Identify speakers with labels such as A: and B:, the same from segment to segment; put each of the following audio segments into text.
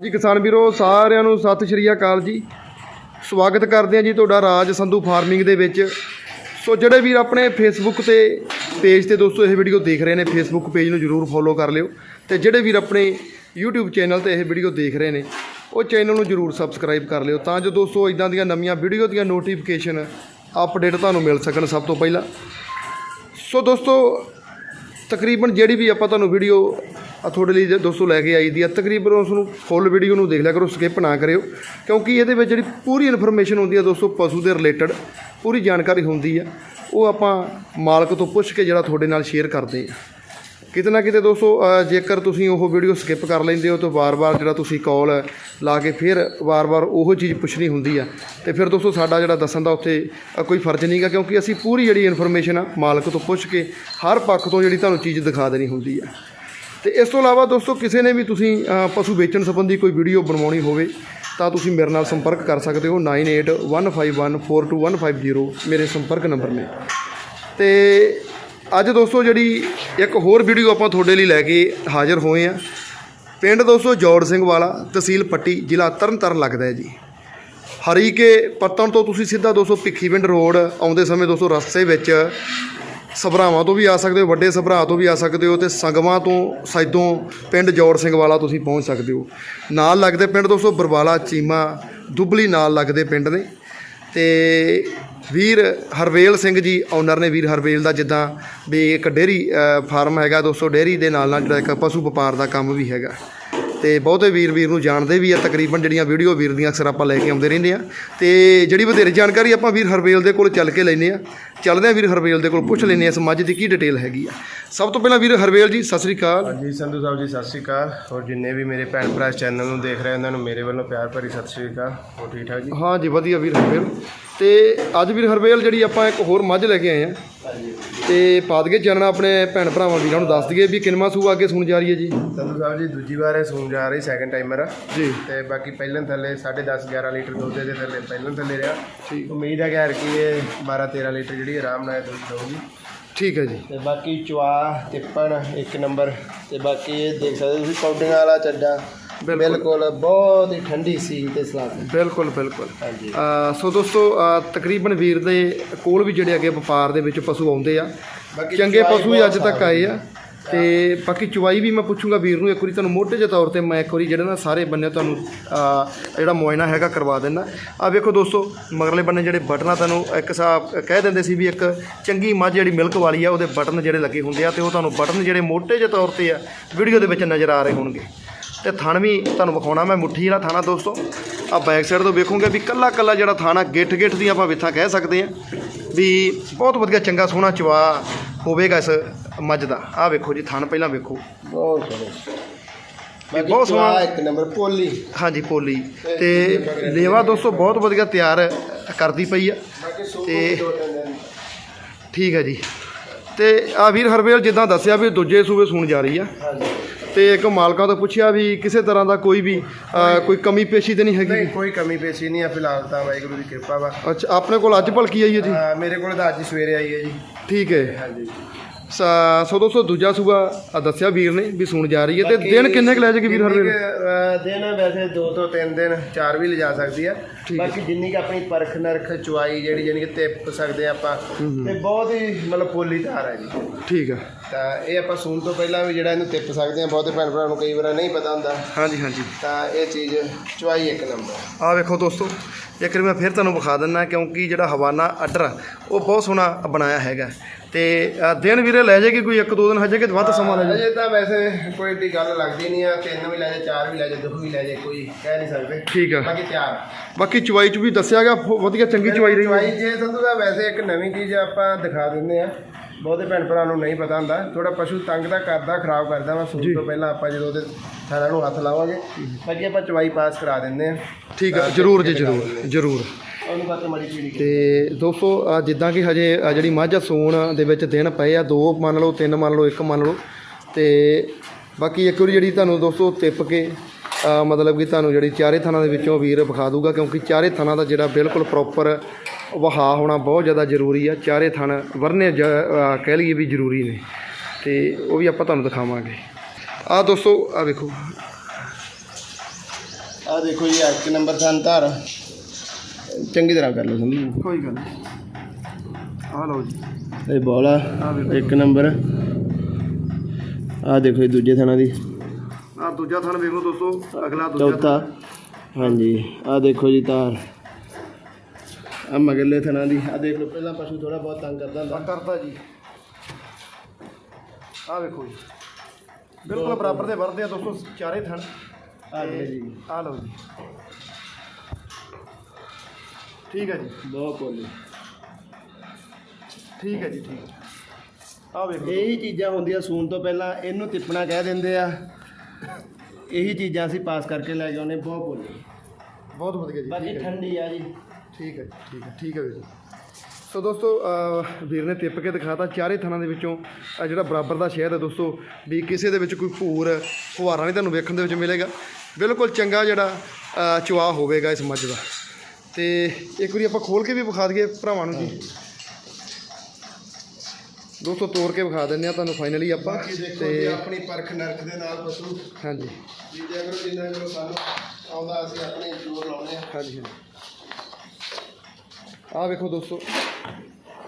A: ਜੀ ਕਿਸਾਨ ਵੀਰੋ, ਸਾਰਿਆਂ ਨੂੰ ਸਤਿ ਸ਼੍ਰੀ ਅਕਾਲ ਜੀ। ਸਵਾਗਤ ਕਰਦੇ ਹਾਂ ਜੀ ਤੁਹਾਡਾ ਰਾਜ ਸੰਧੂ ਫਾਰਮਿੰਗ ਦੇ ਵਿੱਚ। ਸੋ ਜਿਹੜੇ ਵੀਰ ਆਪਣੇ ਫੇਸਬੁੱਕ ਤੇ ਪੇਜ ਤੇ ਦੋਸਤੋ, ਇਹ ਵੀਡੀਓ ਦੇਖ ਰਹੇ ਨੇ ਫੇਸਬੁੱਕ ਪੇਜ ਨੂੰ ਜਰੂਰ ਫੋਲੋ ਕਰ ਲਿਓ। ਤੇ ਜਿਹੜੇ ਵੀਰ ਆਪਣੇ YouTube ਚੈਨਲ ਤੇ ਇਹ ਵੀਡੀਓ ਦੇਖ ਰਹੇ ਨੇ, ਉਹ ਚੈਨਲ ਨੂੰ ਜਰੂਰ ਸਬਸਕ੍ਰਾਈਬ ਕਰ ਲਿਓ ਤਾਂ ਜੋ ਦੋਸਤੋ ਇਦਾਂ ਦੀਆਂ ਨਵੀਆਂ ਵੀਡੀਓ ਦੀਆਂ ਨੋਟੀਫਿਕੇਸ਼ਨ ਅਪਡੇਟ ਤੁਹਾਨੂੰ ਮਿਲ ਸਕਣ ਸਭ ਤੋਂ ਪਹਿਲਾਂ। ਸੋ ਦੋਸਤੋ, ਤਕਰੀਬਨ ਜਿਹੜੀ ਵੀ ਆਪਾਂ ਤੁਹਾਨੂੰ ਵੀਡੀਓ ਆ ਤੁਹਾਡੇ ਲਈ ਜੇ ਦੋਸਤੋ ਲੈ ਕੇ ਆਈ ਦੀ ਆ, ਤਕਰੀਬਨ ਉਸ ਨੂੰ ਫੁੱਲ ਵੀਡੀਓ ਨੂੰ ਦੇਖ ਲਿਆ ਕਰੋ ਸਕਿਪ ਨਾ ਕਰਿਓ। ਕਿਉਂਕਿ ਇਹਦੇ ਵਿੱਚ ਜਿਹੜੀ ਪੂਰੀ ਇਨਫੋਰਮੇਸ਼ਨ ਹੁੰਦੀ ਆ ਦੋਸਤੋ, ਪਸ਼ੂ ਦੇ ਰਿਲੇਟਡ ਪੂਰੀ ਜਾਣਕਾਰੀ ਹੁੰਦੀ ਆ। ਉਹ ਆਪਾਂ ਮਾਲਕ ਤੋਂ ਪੁੱਛ ਕੇ ਜਿਹੜਾ ਤੁਹਾਡੇ ਨਾਲ ਸ਼ੇਅਰ ਕਰਦੇ ਆ। ਕਿਤੇ ਨਾ ਕਿਤੇ ਦੋਸਤੋ ਜੇਕਰ ਤੁਸੀਂ ਉਹ ਵੀਡੀਓ ਸਕਿਪ ਕਰ ਲੈਂਦੇ ਹੋ ਤਾਂ ਵਾਰ-ਵਾਰ ਜਿਹੜਾ ਤੁਸੀਂ ਕਾਲ ਲਾ ਕੇ ਫਿਰ ਵਾਰ-ਵਾਰ ਉਹ ਚੀਜ਼ ਪੁੱਛਣੀ ਹੁੰਦੀ ਆ। ਤੇ ਫਿਰ ਦੋਸਤੋ, ਸਾਡਾ ਜਿਹੜਾ ਦੱਸਣ ਦਾ ਉੱਥੇ ਕੋਈ ਫਰਜ਼ ਨਹੀਂਗਾ, ਕਿਉਂਕਿ ਅਸੀਂ ਪੂਰੀ ਜਿਹੜੀ ਇਨਫੋਰਮੇਸ਼ਨ ਆ ਮਾਲਕ ਤੋਂ ਪੁੱਛ ਕੇ ਹਰ ਪੱਖ ਤੋਂ ਜਿਹੜੀ ਤੁਹਾਨੂੰ ਚੀਜ਼ ਦਿਖਾ ਦੇਣੀ ਹੁੰਦੀ ਆ। ਤੇ ਇਸ ਤੋਂ ਇਲਾਵਾ ਦੋਸਤੋ, ਕਿਸੇ ਨੇ ਵੀ ਤੁਸੀਂ ਪਸ਼ੂ ਵੇਚਣ ਸੰਬੰਧੀ ਕੋਈ ਵੀਡੀਓ ਬਣਵਾਉਣੀ ਹੋਵੇ, ਤਾਂ ਤੁਸੀਂ ਮੇਰੇ ਨਾਲ ਸੰਪਰਕ ਕਰ ਸਕਦੇ ਹੋ 9815142150 ਮੇਰੇ ਸੰਪਰਕ ਨੰਬਰ ਨੇ ਤੇ ਅੱਜ ਦੋਸਤੋ, ਜਿਹੜੀ ਇੱਕ ਹੋਰ ਵੀਡੀਓ ਆਪਾਂ ਤੁਹਾਡੇ ਲਈ ਲੈ ਕੇ ਹਾਜ਼ਰ ਹੋਏ ਆ ਪਿੰਡ ਦੋਸਤੋ, ਜੋੜ ਸਿੰਘ ਵਾਲਾ, ਤਹਿਸੀਲ ਪੱਟੀ, ਜ਼ਿਲ੍ਹਾ ਤਰਨਤਾਰਨ ਲੱਗਦਾ ਹੈ ਜੀ। ਹਰੀਕੇ ਪੱਤਣ ਤੋਂ ਤੁਸੀਂ ਸਿੱਧਾ ਦੋਸਤੋ, ਭਿੱਖੀਵਿੰਡ ਰੋਡ ਆਉਂਦੇ ਸਮੇਂ ਦੋਸਤੋ, ਰਸਤੇ ਵਿੱਚ ਸਭਰਾਵਾਂ ਤੋਂ ਵੀ ਆ ਸਕਦੇ ਹੋ, ਵੱਡੇ ਸਭਰਾ ਤੋਂ ਵੀ ਆ ਸਕਦੇ ਹੋ ਤੇ ਸੰਗਮਾਂ ਤੋਂ, ਸਾਈਦੋਂ ਪਿੰਡ ਜੋੜ ਸਿੰਘ ਵਾਲਾ ਤੁਸੀਂ ਪਹੁੰਚ ਸਕਦੇ ਹੋ। ਨਾਲ ਲੱਗਦੇ ਪਿੰਡ ਦੋਸਤੋ ਬਰਵਾਲਾ, ਚੀਮਾ, ਦੁਬਲੀ ਨਾਲ ਲੱਗਦੇ ਪਿੰਡ ਨੇ। ਤੇ ਵੀਰ ਹਰਵੇਲ ਸਿੰਘ ਜੀ ਓਨਰ ਨੇ ਵੀਰ ਹਰਵੇਲ ਦਾ ਜਿੱਦਾਂ ਵੀ ਇੱਕ ਡੇਰੀ ਫਾਰਮ ਹੈਗਾ ਦੋਸਤੋ ਡੇਰੀ ਦੇ ਨਾਲ ਨਾਲ ਜਿਹੜਾ ਇੱਕ ਪਸ਼ੂ ਵਪਾਰ ਦਾ ਕੰਮ ਵੀ ਹੈਗਾ। ਤੇ ਬਹੁਤੇ ਵੀਰ ਵੀਰ ਨੂੰ ਜਾਣਦੇ ਵੀ ਆ ਤਕਰੀਬਨ ਜਿਹੜੀਆਂ ਵੀਡੀਓ ਵੀਰ ਦੀਆਂ ਅਕਸਰ ਆਪਾਂ ਲੈ ਕੇ ਆਉਂਦੇ ਰਹਿੰਦੇ ਆ। ਤੇ ਜਿਹੜੀ ਵਧੇਰੇ ਜਾਣਕਾਰੀ ਆਪਾਂ ਵੀਰ ਹਰਵੇਲ ਦੇ ਕੋਲ ਚੱਲ ਕੇ ਲੈਨੇ ਆ ਚੱਲਦੇ ਆ ਵੀਰ ਹਰਵੇਲ ਦੇ ਕੋਲ ਪੁੱਛ ਲੈਨੇ ਆ ਇਸ ਮੱਝ ਦੀ ਕੀ ਡਿਟੇਲ ਹੈਗੀ ਆ। ਸਭ ਤੋਂ ਪਹਿਲਾਂ ਵੀਰ ਹਰਵੇਲ ਜੀ ਸਤਿ ਸ੍ਰੀ ਅਕਾਲ।
B: ਹਾਂਜੀ ਸੰਧੂ ਸਾਹਿਬ ਜੀ ਸਤਿ ਸ਼੍ਰੀ ਅਕਾਲ। ਔਰ ਜਿੰਨੇ ਵੀ ਮੇਰੇ ਭੈਣ ਭਰਾ ਇਸ ਚੈਨਲ ਨੂੰ ਦੇਖ ਰਹੇ ਉਹਨਾਂ ਨੂੰ ਮੇਰੇ ਵੱਲੋਂ ਪਿਆਰ ਭਰੀ ਸਤਿ ਸ਼੍ਰੀ ਅਕਾਲ। ਹੋਰ ਠੀਕ ਠਾਕ ਜੀ?
A: ਹਾਂ ਜੀ ਵਧੀਆ ਵੀਰ ਹਰਵੇਲ। ਤੇ ਅੱਜ ਵੀਰ ਹਰਵੇਲ ਜਿਹੜੀ ਆਪਾਂ ਇੱਕ ਹੋਰ ਮੱਝ ਲੈ ਕੇ ਆਏ ਆ। ਤੇ ਪਾਦਗੇ ਚਾਨਣਾ ਆਪਣੇ ਭੈਣ ਭਰਾਵਾਂ ਵੀਰਾਂ ਨੂੰ ਦੱਸ ਦਈਏ ਵੀ ਕਿੰਨਵਾਂ ਸੂਆ ਅੱਗੇ ਸੁਣ ਜਾ ਰਹੀ ਹੈ ਜੀ?
B: ਸੰਧੂ ਸਾਹਿਬ ਜੀ ਦੂਜੀ ਵਾਰ ਇਹ ਸੂਣ ਜਾ ਰਹੀ ਸੈਕੰਡ ਟਾਈਮਰ ਆ।
A: ਜੀ।
B: ਤੇ ਬਾਕੀ ਪਹਿਲਾਂ ਥੱਲੇ 10.5 11 ਲੀਟਰ ਦੁੱਧ ਦੇ ਥੱਲੇ ਪਹਿਲਾਂ ਥੱਲੇ ਰਿਹਾ।
A: ਠੀਕ।
B: ਉਮੀਦ ਹੈ ਕਿ ਯਾਰ ਕਿ ਇਹ 12 13 ਲੀਟਰ ਜਿਹੜੀ ਆਰਾਮ ਨਾਲ ਦੁੱਧ ਦਊਗੀ।
A: ਠੀਕ ਹੈ ਜੀ।
B: ਤੇ ਬਾਕੀ ਚਵਾ ਤਿੱਪਣ ਇੱਕ ਨੰਬਰ। ਤੇ ਬਾਕੀ ਇਹ ਦੇਖ ਸਕਦੇ ਤੁਸੀਂ ਪੌਡੀਆਂ ਵਾਲਾ ਚੱਡਾ।
A: ਬਿਲਕੁਲ।
B: ਬਹੁਤ ਹੀ ਠੰਡੀ ਸੀ ਤੇ ਸਲਾਦ
A: ਬਿਲਕੁਲ ਬਿਲਕੁਲ।
B: ਹਾਂਜੀ।
A: ਸੋ ਦੋਸਤੋ ਤਕਰੀਬਨ ਵੀਰ ਦੇ ਕੋਲ ਵੀ ਜਿਹੜੇ ਅੱਗੇ ਵਪਾਰ ਦੇ ਵਿੱਚ ਪਸ਼ੂ ਆਉਂਦੇ ਆ। ਚੰਗੇ ਪਸ਼ੂ ਹੀ ਅੱਜ ਤੱਕ ਆਏ ਆ। ਤੇ ਬਾਕੀ ਚੁਵਾਈ ਵੀ ਮੈਂ ਪੁੱਛੂੰਗਾ ਵੀਰ ਨੂੰ ਇੱਕ ਵਾਰੀ ਤੁਹਾਨੂੰ ਮੋਢੇ ਦੇ ਤੌਰ ਤੇ ਮੈਂ ਇੱਕ ਵਾਰੀ ਜਿਹੜਾ ਨਾ ਸਾਰੇ ਬੰਨੇ ਤੁਹਾਨੂੰ ਜਿਹੜਾ ਮੁਆਇਨਾ ਹੈਗਾ ਕਰਵਾ ਦਿੰਦਾ। ਆ ਵੇਖੋ ਦੋਸਤੋ ਮਗਰਲੇ ਬੰਨੇ ਜਿਹੜੇ ਬਟਨ ਆ ਤੁਹਾਨੂੰ ਇੱਕ ਹਿਸਾਬ ਕਹਿ ਦਿੰਦੇ ਸੀ ਵੀ ਇੱਕ ਚੰਗੀ ਮੱਝ ਜਿਹੜੀ ਮਿਲਕ ਵਾਲੀ ਆ ਉਹਦੇ ਬਟਨ ਜਿਹੜੇ ਲੱਗੇ ਹੁੰਦੇ ਆ ਤੇ ਉਹ ਤੁਹਾਨੂੰ ਬਟਨ ਜਿਹੜੇ ਮੋਢੇ ਦੇ ਤੌਰ ਤੇ ਆ ਵੀਡੀਓ ਦੇ ਵਿੱਚ ਨਜ਼ਰ ਆ ਰਹੇ ਹੋਣਗੇ। ਤੇ ਥਣ ਵੀ ਤੁਹਾਨੂੰ ਵਿਖਾਉਣਾ ਮੈਂ ਮੁੱਠੀ ਵਾਲਾ ਥਾਣਾ ਦੋਸਤੋ। ਆ ਬੈਕ ਸਾਈਡ ਤੋਂ ਵੇਖੋਗੇ ਵੀ ਕੱਲਾ ਕੱਲਾ ਜਿਹੜਾ ਥਾਣਾ ਗਿੱਠ ਗਿੱਠ ਦੀ ਆਪਾਂ ਵਿਥਾਂ ਕਹਿ ਸਕਦੇ ਆ ਵੀ ਬਹੁਤ ਵਧੀਆ ਚੰਗਾ ਸੋਹਣਾ ਚਵਾ ਹੋਵੇਗਾ ਇਸ ਮੱਝ ਦਾ। ਆ ਵੇਖੋ ਜੀ ਥਣ ਪਹਿਲਾਂ ਵੇਖੋ।
B: ਬਹੁਤ ਸੋਹਣੇ।
A: ਬਹੁਤ ਸੋਹਣਾ-
B: ਇੱਕ ਨੰਬਰ ਪੋਲੀ।
A: ਹਾਂਜੀ ਪੋਲੀ। ਤੇ ਲੇਵਾ ਦੋਸਤੋ ਬਹੁਤ ਵਧੀਆ ਤਿਆਰ ਕਰਦੀ ਪਈ ਆ। ਤੇ- ਠੀਕ ਹੈ ਜੀ। ਤੇ ਆ ਵੀਰ ਹਰਵੇਲ ਜਿੱਦਾਂ ਦੱਸਿਆ ਵੀ ਦੂਜੇ ਸੂਬੇ ਸੁਣ ਜਾ ਰਹੀ ਆ।
B: ਹਾਂਜੀ।
A: ਤੇ ਇੱਕ ਮਾਲਕਾਂ ਤੋਂ ਪੁੱਛਿਆ ਵੀ ਕਿਸੇ ਤਰ੍ਹਾਂ ਦਾ ਕੋਈ ਵੀ ਅ, ਕੋਈ ਕਮੀ ਪੇਸ਼ੀ ਤੇ ਨਹੀਂ ਹੈਗੀ?
B: ਨਹੀਂ ਕੋਈ ਕਮੀ ਪੇਸ਼ੀ ਨਹੀਂ ਆ ਫਿਲਹਾਲ ਤਾਂ ਵਾਹਿਗੁਰੂ ਦੀ ਕਿਰਪਾ ਵਾ।
A: ਅੱਛਾ ਆਪਣੇ ਕੋਲ ਅੱਜ ਭਲਕੀ ਆਈ ਹੈ ਜੀ?
B: ਅਹ ਮੇਰੇ ਕੋਲ ਤਾਂ ਅੱਜ ਹੀ ਸਵੇਰੇ ਆਈ ਹੈ ਜੀ।
A: ਠੀਕ ਹੈ।
B: ਹਾਂਜੀ।
A: ਸ- ਸੋ ਦੋਸਤੋ ਦੂਜਾ ਸੂਬਾ ਆ ਦੱਸਿਆ ਵੀਰ ਨੇ ਵੀ ਸੁਣ ਜਾ ਰਹੀ ਹੈ ਤੇ ਦਿਨ ਕਿੰਨੇ ਕੁ ਲੈ ਜਾਏਗੀ ਵੀਰ
B: ਦਿਨ ਵੈਸੇ 2 ਤੋਂ 3 ਦਿਨ 4 ਵੀ ਲਿਜਾ ਸਕਦੀ ਆ। ਬਾਕੀ ਜਿੰਨੀ ਕਿ ਆਪਣੀ ਪਰਖ ਨਰਖ ਚੁਆਈ ਜਿਹੜੀ ਜਾਨੀ ਕਿ ਤਿੱਪ ਸਕਦੇ ਆ ਆਪਾਂ ਤੇ ਬਹੁਤ ਹੀ ਮਤਲਬ ਪੋਲੀ ਧਾਰ ਹੈ ਜੀ।
A: ਠੀਕ ਆ।
B: ਤਾਂ ਇਹ ਆਪਾਂ ਸੂਣ ਤੋਂ ਪਹਿਲਾਂ ਵੀ ਜਿਹੜਾ ਇਹਨੂੰ ਤਿੱਪ ਸਕਦੇ ਆ ਬਹੁਤੇ ਭੈਣ ਭਰਾ ਨੂੰ ਕਈ ਵਾਰ ਨਹੀਂ ਪਤਾ ਹੁੰਦਾ।
A: ਹਾਂਜੀ ਹਾਂਜੀ।
B: ਤਾਂ ਇਹ ਚੀਜ਼ ਚੁਆਈ ਇੱਕ ਨੰਬਰ।
A: ਆ ਵੇਖੋ ਦੋਸਤੋ ਇੱਕ ਵਾਰੀ ਮੈਂ ਫਿਰ ਤੁਹਾਨੂੰ ਵਿਖਾ ਦਿੰਦਾ ਕਿਉਂਕਿ ਜਿਹੜਾ ਹਵਾਨਾ ਆਰਡਰ ਆ ਉਹ ਬਹੁਤ ਸੋਹਣਾ ਬਣਾਇਆ ਹੈਗਾ। ਤੇ ਅ, ਦਿਨ ਵੀਰੇ ਲੈ ਜਾਏਗੀ ਕੋਈ ਇੱਕ ਦੋ ਦਿਨ ਹਜੇ ਕਿ ਵੱਧ ਸਮਾਂ ਲੈ ਜਾਏ
B: ਅਜੇ ਤਾਂ ਵੈਸੇ ਕੋਈ ਏਡੀ ਗੱਲ ਲੱਗਦੀ ਨਹੀਂ ਆ ਤਿੰਨ ਵੀ ਲੈ ਜਾ ਚਾਰ ਵੀ ਲੈ ਜਾ ਦੋ ਵੀ ਲੈ ਜਾ ਕੋਈ ਕਹਿ ਨਹੀਂ ਸਕਦੇ।
A: ਠੀਕ ਆ।
B: ਬਾਕੀ ਤਿਆਰ
A: ਬਾਕੀ ਚਵਾਈ ਚ ਵੀ ਦੱਸਿਆ ਗਿਆ ਫ- ਵਧੀਆ ਚੰਗੀ ਚਵਾਈ ਰਹੀ
B: ਚਵਾਈ ਜੇ ਸੰਧੂ ਦਾ ਵੈਸੇ ਇੱਕ ਨਵੀਂ ਚੀਜ਼ ਆਪਾਂ ਦਿਖਾ ਦਿੰਦੇ ਆ ਬਹੁਤੇ ਭੈਣ ਭਰਾ ਨੂੰ ਨਹੀਂ ਪਤਾ ਹੁੰਦਾ ਥੋੜਾ ਪਸ਼ੂ ਤੰਗ ਦਾ ਕਰਦਾ ਖਰਾਬ ਕਰਦਾ ਵਾ ਸੂਣ ਤੋਂ ਪਹਿਲਾਂ ਆਪਾਂ ਜਦੋਂ ਉਹਦੇ ਥਾਣਾ ਨੂੰ ਹੱਥ ਲਾਵਾਂਗੇ। ਬਾਕੀ ਆਪਾਂ ਚਵਾਈ ਪਾਸ ਕਰਾ ਦਿੰਦੇ ਆ।
A: ਠੀਕ ਆ ਜਰੂਰ ਜੀ ਜਰੂਰ ਜਰੂਰ।
B: ਮੜੀ ਪੀੜੀ
A: ਤੇ ਦੋਸਤੋ ਅ, ਜਿੱਦਾਂ ਕਿ ਹਜੇ ਅ, ਜਿਹੜੀ ਮੱਝ ਸੂਣ ਦੇ ਵਿੱਚ ਦਿਨ ਪਏ ਆ ਦੋ ਮੰਨ ਲਓ ਤਿੰਨ ਮੰਨ ਲਓ ਇੱਕ ਮੰਨ ਲਓ। ਤੇ ਬਾਕੀ ਇੱਕ ਵਾਰੀ ਜਿਹੜੀ ਤੁਹਾਨੂੰ ਦੋਸਤੋ ਤਿੱਪ ਕੇ ਅ, ਮਤਲਬ ਕਿ ਤੁਹਾਨੂੰ ਜਿਹੜੀ ਚਾਰੇ ਥਾਣਾ ਦੇ ਵਿੱਚੋਂ ਵੀਰ ਵਿਖਾ ਦੂਗਾ ਕਿਉਂਕਿ ਚਾਰੇ ਥਾਣਾ ਦਾ ਜਿਹੜਾ ਬਿਲਕੁਲ ਪ੍ਰੋਪਰ ਵਹਾ ਹੋਣਾ ਬਹੁਤ ਜ਼ਿਆਦਾ ਜ਼ਰੂਰੀ ਆ। ਚਾਰੇ ਥਣ ਵਰਨੇ ਜ- ਅ, ਕਹਿ ਲਈਏ ਵੀ ਜ਼ਰੂਰੀ ਨੇ। ਤੇ ਉਹ ਵੀ ਆਪਾਂ ਤੁਹਾਨੂੰ ਦਿਖਾਵਾਂਗੇ। ਆ ਦੋਸਤੋ ਆ ਵੇਖੋ।
B: ਆ ਦੇਖੋ ਜੀ ਇੱਕ ਨੰਬਰ ਧਾਰ। ਚੰਗੀ ਤਰ੍ਹਾਂ ਕਰ ਲਓ ਸੰਦੀਪ
A: ਕੋਈ ਗੱਲ ਆ ਲਓ ਜੀ।
B: ਇਹ ਬੋਲਾ ਇੱਕ ਨੰਬਰ। ਆ ਦੇਖੋ ਜੀ ਦੂਜੇ ਥਾਣਾ ਦੀ।
A: ਆ ਦੂਜਾ ਥਣ ਵੇਖੋ ਦੋਸਤੋ ਅਗਲਾ ਦੂਜਾ
B: ਚੌਥਾ। ਹਾਂਜੀ ਆ ਦੇਖੋ ਜੀ ਤਾਰ। ਆ ਮਗਲੇ ਥਣਾ ਦੀ। ਆ ਦੇਖ ਲਓ ਪਹਿਲਾਂ ਪਸ਼ੂ ਥੋੜਾ ਬਹੁਤ ਤੰਗ ਕਰਦਾ ਹੁੰਦਾ।
A: ਕਰਦਾ ਜੀ। ਆ ਵੇਖੋ ਜੀ। ਬਿਲਕੁਲ ਬਰਾਬਰ ਦੇ ਵਰਦੇ ਆ ਦੋਸਤੋ ਚਾਰੇ ਥਣ।
B: ਆ ਦੇਖੋ ਜੀ।
A: ਆ ਲਓ ਜੀ। ਠੀਕ ਹੈ ਜੀ।
B: ਬਹੁਤ ਕੋਲੀ
A: ਠੀਕ ਹੈ ਜੀ ਠੀਕ ਹੈ। ਆ ਵੇਖੋ
B: ਇਹੀ ਚੀਜ਼ਾਂ ਹੁੰਦੀਆਂ ਸੂਣ ਤੋਂ ਪਹਿਲਾਂ ਇਹਨੂੰ ਤਿੱਪਣਾ ਕਹਿ ਦਿੰਦੇ ਆ। ਇਹੀ ਚੀਜ਼ਾਂ ਅਸੀਂ ਪਾਸ ਕਰਕੇ ਲੈ ਕੇ ਆਉਨੇ ਬਹੁਤ ਕੋਲੀ
A: ਬਹੁਤ ਵਧੀਆ ਜੀ
B: ਬਾਕੀ ਠੰਡੀ ਆ ਜੀ।
A: ਠੀਕ ਹੈ ਠੀਕ ਹੈ ਠੀਕ ਹੈ ਵੀਰ ਜੀ। ਸੋ ਦੋਸਤੋ ਵੀਰ ਨੇ ਤਿੱਪ ਕੇ ਦਿਖਾਤਾ ਚਾਰੇ ਥਣਾਂ ਦੇ ਵਿੱਚੋਂ ਆਹ ਜਿਹੜਾ ਬਰਾਬਰ ਦਾ ਸ਼ਹਿਰ ਹੈ ਦੋਸਤੋ ਵੀ ਕਿਸੇ ਦੇ ਵਿੱਚ ਕੋਈ ਭੂਰ ਫੁਹਾਰਾ ਨਹੀਂ ਤੁਹਾਨੂੰ ਵੇਖਣ ਦੇ ਵਿੱਚ ਮਿਲੇਗਾ। ਬਿਲਕੁਲ ਚੰਗਾ ਜਿਹੜਾ ਚੁਆਹ ਹੋਵੇਗਾ ਇਸ ਮੱਝ ਦਾ। ਤੇ ਇੱਕ ਵਾਰੀ ਆਪਾਂ ਖੋਲ ਕੇ ਵੀ ਵਿਖਾ ਦਈਏ ਭਰਾਵਾਂ ਨੂੰ ਜੀ। ਦੋਸਤੋ ਤੋੜ ਕੇ ਵਿਖਾ ਦਿੰਦੇ ਆ ਤੁਹਾਨੂੰ ਫਾਈਨਲੀ ਆਪਾਂ।
B: ਤੇ ਆਪਣੀ ਪਰਖ ਨਰਖ ਦੇ ਨਾਲ ਪਸ਼ੂ।
A: ਹਾਂਜੀ।
B: ਜੀਜਾ ਕਰੋ ਜਿੰਨਾ ਕਰੋ ਸਾਨੂੰ ਆਉਂਦਾ ਅਸੀਂ ਆਪਣੇ ਜੋਰ ਲਾਉਨੇ ਆ
A: ਹਾਂਜੀ ਹਾਂਜੀ। ਆਹ ਵੇਖੋ ਦੋਸਤੋ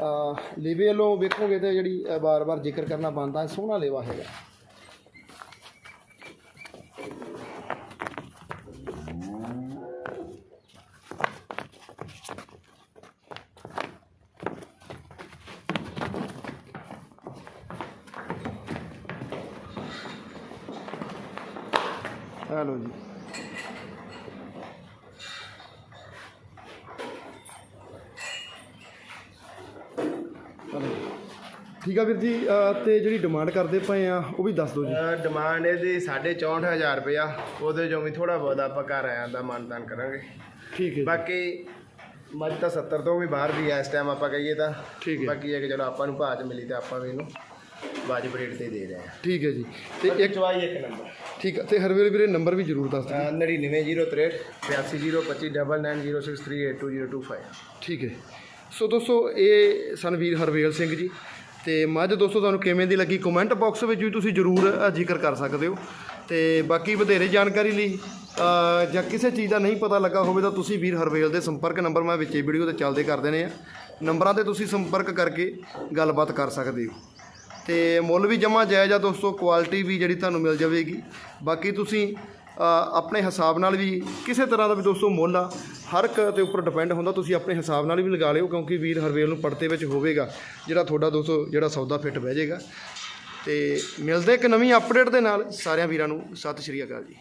A: ਆ ਲੇਵੇ ਵੱਲੋਂ ਵੇਖੋਗੇ ਤੇ ਜਿਹੜੀ ਬਾਰ-ਬਾਰ ਜ਼ਿਕਰ ਕਰਨਾ ਬਣਦਾ ਸੋਹਣਾ ਲੇਵਾ ਹੈਗਾ। ਹੈਲੋ ਜੀ। ਠੀਕ ਆ ਵੀਰ ਜੀ ਅਹ ਤੇ ਜਿਹੜੀ ਡਿਮਾਂਡ ਕਰਦੇ ਪਏ ਆ ਉਹ ਵੀ ਦੱਸ ਦਿਓ ਜੀ।
B: ਡਿਮਾਂਡ ਇਹਦੀ 64500 ਰੁਪਇਆ। ਉਹਦੇ ਚੋਂ ਵੀ ਥੋੜਾ ਬਹੁਤ ਆਪਾਂ ਘਰ ਆਇਆ ਦਾ ਮਾਨਤਾਨ ਕਰਾਂਗੇ।
A: ਠੀਕ ਹੈ ਜੀ।
B: ਬਾਕੀ ਮੱਝ ਤਾਂ 70 ਤੋਂ ਵੀ ਬਾਹਰ ਦੀ ਆ ਇਸ ਟਾਈਮ ਆਪਾਂ ਕਹੀਏ ਤਾਂ।
A: ਠੀਕ ਹੈ।
B: ਬਾਕੀ ਇਹ ਕਿ ਚਲੋ ਆਪਾਂ ਨੂੰ ਭਾਅ 'ਚ ਮਿਲੀ ਤਾਂ ਆਪਾਂ ਵੀ ਇਹਨੂੰ ਵਾਜਬ ਰੇਟ ਤੇ ਦੇ ਰਹੇ ਹਾਂ
A: ਠੀਕ ਹੈ ਜੀ। ਤੇ ਇੱਕ
B: ਚਵਾਈ ਇੱਕ ਨੰਬਰ।
A: ਠੀਕ ਆ। ਤੇ ਹਰਵੇਲ ਵੀਰੇ ਨੰਬਰ ਵੀ ਜ਼ਰੂਰ ਦੱਸ ਦਿਓ।
B: 99063 820259902082025
A: ਠੀਕ ਹੈ। ਸੋ ਦੋਸਤੋ ਇਹ ਸਨ ਵੀਰ ਹਰਵੇਲ ਸਿੰਘ ਜੀ। ਤੇ ਮੱਝ ਦੋਸਤੋ ਤੁਹਾਨੂੰ ਕਿਵੇਂ ਦੀ ਲੱਗੀ ਕਮੈਂਟ ਬਾਕਸ ਵਿੱਚ ਵੀ ਤੁਸੀਂ ਜ਼ਰੂਰ ਜ਼ਿਕਰ ਕਰ ਸਕਦੇ ਹੋ। ਤੇ ਬਾਕੀ ਵਧੇਰੇ ਜਾਣਕਾਰੀ ਲਈ ਜਾਂ ਕਿਸੇ ਚੀਜ਼ ਦਾ ਨਹੀਂ ਪਤਾ ਲੱਗਾ ਹੋਵੇ ਤਾਂ ਤੁਸੀਂ ਵੀਰ ਹਰਵੇਲ ਦੇ ਸੰਪਰਕ ਨੰਬਰ ਮੈਂ ਵਿੱਚੇ ਵੀਡੀਓ ਤੇ ਚੱਲਦੇ ਕਰ ਦੇਣੇ ਆ। ਨੰਬਰਾਂ ਤੇ ਤੁਸੀਂ ਸੰਪਰਕ ਕਰਕੇ ਗੱਲਬਾਤ ਕਰ ਸਕਦੇ ਹੋ। ਤੇ ਮੁੱਲ ਵੀ ਜਮਾ ਜਾਇਜ਼ ਆ ਦੋਸਤੋ ਕੁਆਲਿਟੀ ਵੀ ਜਿਹੜੀ ਤੁਹਾਨੂੰ ਮਿਲ ਜਾਵੇਗੀ। ਬਾਕੀ ਤੁਸੀਂ ਆਪਣੇ ਹਿਸਾਬ ਨਾਲ ਵੀ ਕਿਸੇ ਤਰ੍ਹਾਂ ਦਾ ਵੀ ਦੋਸਤੋ ਮੁੱਲ ਆ, ਹਰ ਇੱਕ ਦੇ ਉੱਪਰ ਡਿਪੈਂਡ ਹੁੰਦਾ, ਤੁਸੀਂ ਆਪਣੇ ਹਿਸਾਬ ਨਾਲ ਵੀ ਲਗਾ ਲਿਓ, ਕਿਉਂਕਿ ਵੀਰ ਹਰਵੇਲ ਨੂੰ ਪੜਤੇ ਵਿੱਚ ਹੋਵੇਗਾ, ਜਿਹੜਾ ਤੁਹਾਡਾ ਦੋਸਤੋ, ਜਿਹੜਾ ਸੌਦਾ ਫਿੱਟ ਬਹਿ ਜਾਏਗਾ। ਤੇ ਮਿਲਦੇ ਇੱਕ ਨਵੀਂ ਅਪਡੇਟ ਦੇ ਨਾਲ, ਸਾਰਿਆਂ ਵੀਰਾਂ ਨੂੰ ਸਤਿ ਸ਼੍ਰੀ ਅਕਾਲ ਜੀ।